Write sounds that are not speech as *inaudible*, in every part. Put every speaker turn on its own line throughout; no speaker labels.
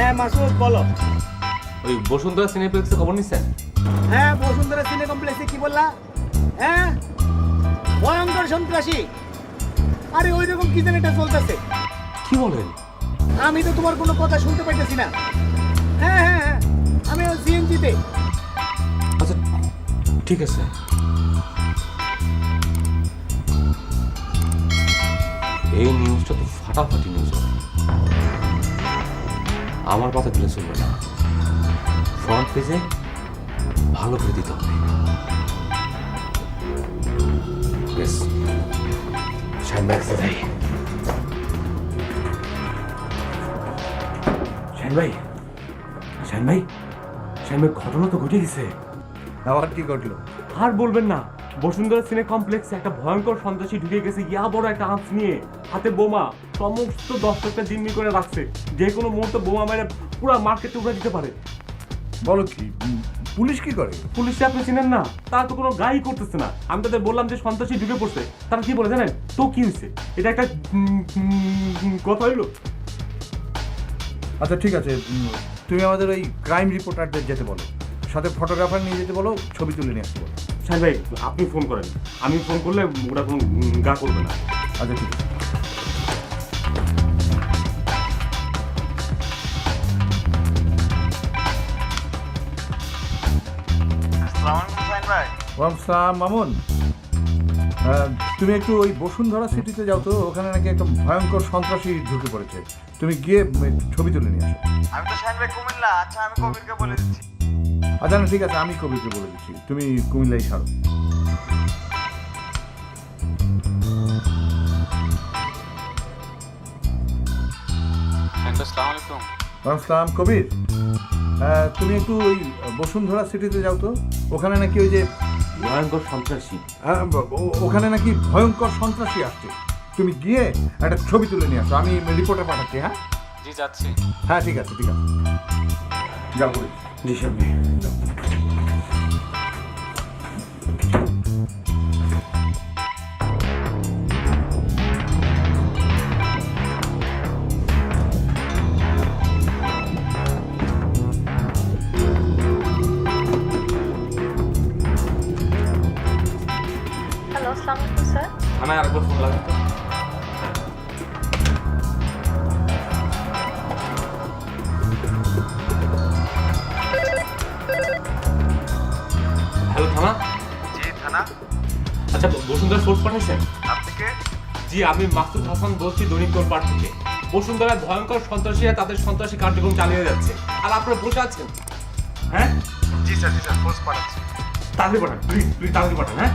হ্যাঁ মাসুদ বলো।
ওই বসুন্ধরা সিনেপ্লেক্সে খবর নিচ্ছেন
হ্যাঁ বসুন্ধরা সিনে কমপ্লেক্সে কি বললা? হ্যাঁ? ভয়ঙ্কর সন্ত্রাসী। আরে ওই রকম কি যেন এটা চলতেছে?
কি বলেন?
আমি তো তোমার কোনো কথা শুনতে পাইতেছি না। হ্যাঁ হ্যাঁ হ্যাঁ আমি সিএনজিতে
আচ্ছা ঠিক আছে। এই নিউজটা তো ফাটাফাটি নিউজ আমার কথা দিলে চলবে না। ফ্রন্ট পেজে ভালো করে দিতে হবে। ভাই। ভাই। ঘটনা তো ঘটে গেছে।
আবার কি ঘটলো?
আর বলবেন না। বসুন্ধরা সিনে কমপ্লেক্সে একটা ভয়ঙ্কর সন্ত্রাসী ঢুকে গেছে। ইয়া বড় একটা আঁচ নিয়ে হাতে বোমা। সমস্ত দর্শকটা জিম্মি করে রাখছে। যে কোনো মুহূর্তে বোমা মেরে পুরো মার্কেটে উড়ে দিতে পারে।
বলো কি পুলিশ কি করে?
পুলিশে আপনি চিনেন না। তারা তো কোনো গাই করতেছে না। আমি তাদের বললাম যে সন্ত্রাসী ঢুকে পড়ছে। তারা কি বলে জানেন? তো কি হয়েছে এটা একটা কথা হইল?
আচ্ছা ঠিক আছে। তুমি আমাদের ওই ক্রাইম রিপোর্টারদের যেতে বলো। সাথে ফটোগ্রাফার নিয়ে যেতে বলো ছবি তুলে নিয়ে আসতে বলো।
সাহেব ভাই আপনি ফোন করেন। আমি ফোন করলে ওরা কোনো গা করবে না।
আচ্ছা ঠিক আছে। ওয়ালাইকুম মামুন। আহ, তুমি একটু ওই বসুন্ধরা সিটিতে যাও তো ওখানে নাকি একটা ভয়ঙ্কর সন্ত্রাসী ঢুকে পড়েছে। তুমি গিয়ে ছবি তুলে নিয়ে আসো।
আমি তো ভাই কুমিল্লা আচ্ছা আমি কবিরকে বলে দিচ্ছি।
আচ্ছা না ঠিক আছে আমি কবিকে বলে দিচ্ছি। তুমি কুমিল্লাই ছাড়ো। আসসালাম কবির। তুমি একটু ওই বসুন্ধরা সিটিতে যাও তো। ওখানে নাকি ওই যে
ভয়ঙ্কর সন্ত্রাসী।
আহ, ওখানে নাকি ভয়ঙ্কর সন্ত্রাসী আসছে। তুমি গিয়ে একটা ছবি তুলে নিয়ে আসো আমি রিপোর্টে পাঠাচ্ছি হ্যাঁ?
জি যাচ্ছি।
হ্যাঁ ঠিক আছে ঠিক আছে। যাও কবির
জি সামনে
হ্যালো আসসালামু আলাইকুম স্যার
থানায় আরেকবার ফোন লাগান বসুন্ধরা সোর্স পাঠাইছেন? জি আমি মাসুদ হাসান বলছি দৈনিকর পাঠ থেকে। বসুন্ধরা ভয়ঙ্কর সন্ত্রাসীরা তাদের সন্ত্রাসী কার্যক্রম চালিয়ে যাচ্ছে। আর আপনারা বসে আছেন? হ্যাঁ?
জি স্যার জি স্যার ফোর্স পাঠাচ্ছি।
তাড়াতাড়ি পাঠান প্লিজ প্লিজ তাড়াতাড়ি পাঠান হ্যাঁ?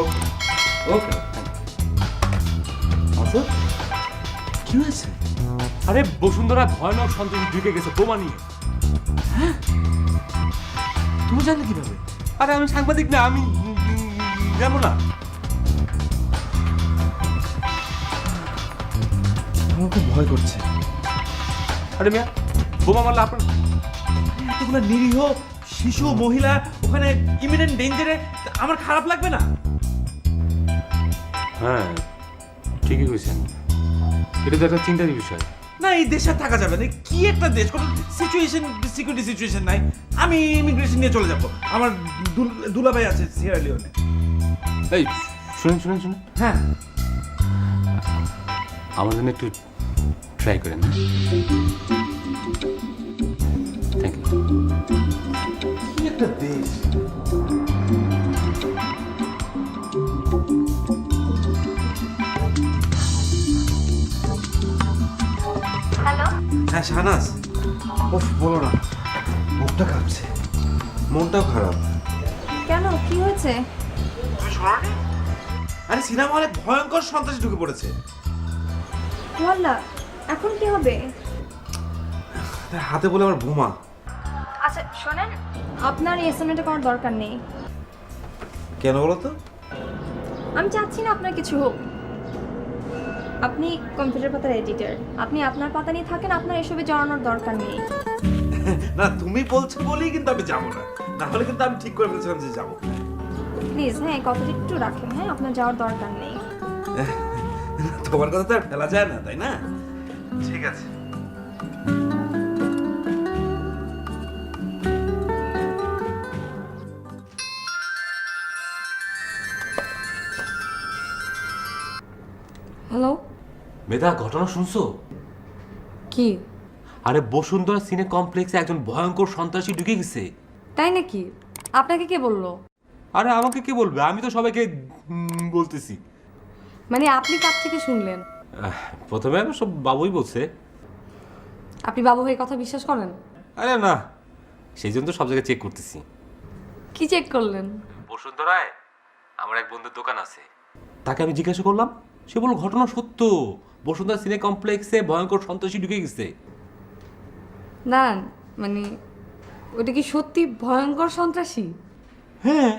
ওকে। ওকে মাসুদ? কি হয়েছে? আরে বসুন্ধরা ভয়ানক সন্ত্রাসী ঢুকে গেছে বোমা নিয়ে। হ্যাঁ? তুমি জানলে কীভাবে? আরে আমি সাংবাদিক না আমি জানো না।
আমার খুব ভয় করছে।
আরে মিয়া বোমা মারলে আপনার
এতগুলো নিরীহ শিশু মহিলা ওখানে ইমিনেন্ট ডেঞ্জারে আমার খারাপ লাগবে না?
হ্যাঁ ঠিকই কইছেন। এটা তো একটা চিন্তার বিষয়।
না এই দেশে থাকা যাবে না। কি একটা দেশ কোনো সিচুয়েশন সিকিউরিটি সিচুয়েশন নাই। আমি ইমিগ্রেশন নিয়ে চলে যাব। আমার দুল- দুলাভাই আছে সিয়েরা লিওনে
এই শুনুন শুনুন শুনুন।
হ্যাঁ।
আমার জন্য একটু ট্রাই করেন থ্যাংক ইউ
একটা দেশ।
হ্যাঁ শাহনাজ।
ওফ বলো না মুখটা কাঁপছে।
মনটাও খারাপ।
কেন? কি হয়েছে?
তুমি
আরে সিনেমা হলে ভয়ঙ্কর সন্ত্রাসী ঢুকে পড়েছে।
ওয়াল্লা এখন কি হবে?
হাতে বলে আমার বোমা।
আচ্ছা শোনেন আপনার এই এসএমএটা করার দরকার নেই।
কেন বলো তো?
আমি চাচ্ছি না আপনার কিছু হোক। আপনি কম্পিউটার পাতার এডিটর আপনি আপনার পাতা নিয়ে থাকেন আপনার এসবে জড়ানোর দরকার নেই। *laughs*
না তুমি বলছো বলেই কিন্তু আমি যাব না। না হলে কিন্তু আমি ঠিক করে ফেলেছিলাম যে যাব।
প্লিজ হ্যাঁ কথাটা একটু রাখেন হ্যাঁ আপনার যাওয়ার দরকার নেই। *laughs*
তোমার কথা তো ফেলা যায় না তাই না?
ঠিক আছে।
হ্যালো
মেধা ঘটনা শুনছো?
কি?
আরে বসুন্ধরা সিনে কমপ্লেক্সে একজন ভয়ঙ্কর সন্ত্রাসী ঢুকে গেছে।
তাই নাকি? আপনাকে কে বলল?
আরে আমাকে কে বলবে? আমি তো সবাইকে বলতেছি।
মানে আপনি কার থেকে শুনলেন?
প্রথমে আমি সব বাবুই বলছে।
আপনি বাবু ভাইয়ের কথা বিশ্বাস করেন?
আরে না সেই জন্য তো সব জায়গায় চেক করতেছি।
কি চেক করলেন?
বসুন্ধরায় আমার এক বন্ধুর দোকান আছে। তাকে আমি জিজ্ঞাসা করলাম সে বলল ঘটনা সত্য। বসুন্ধরা সিনে কমপ্লেক্সে ভয়ঙ্কর সন্ত্রাসী ঢুকে গেছে।
না মানে ওটা কি সত্যি ভয়ঙ্কর সন্ত্রাসী?
হ্যাঁ।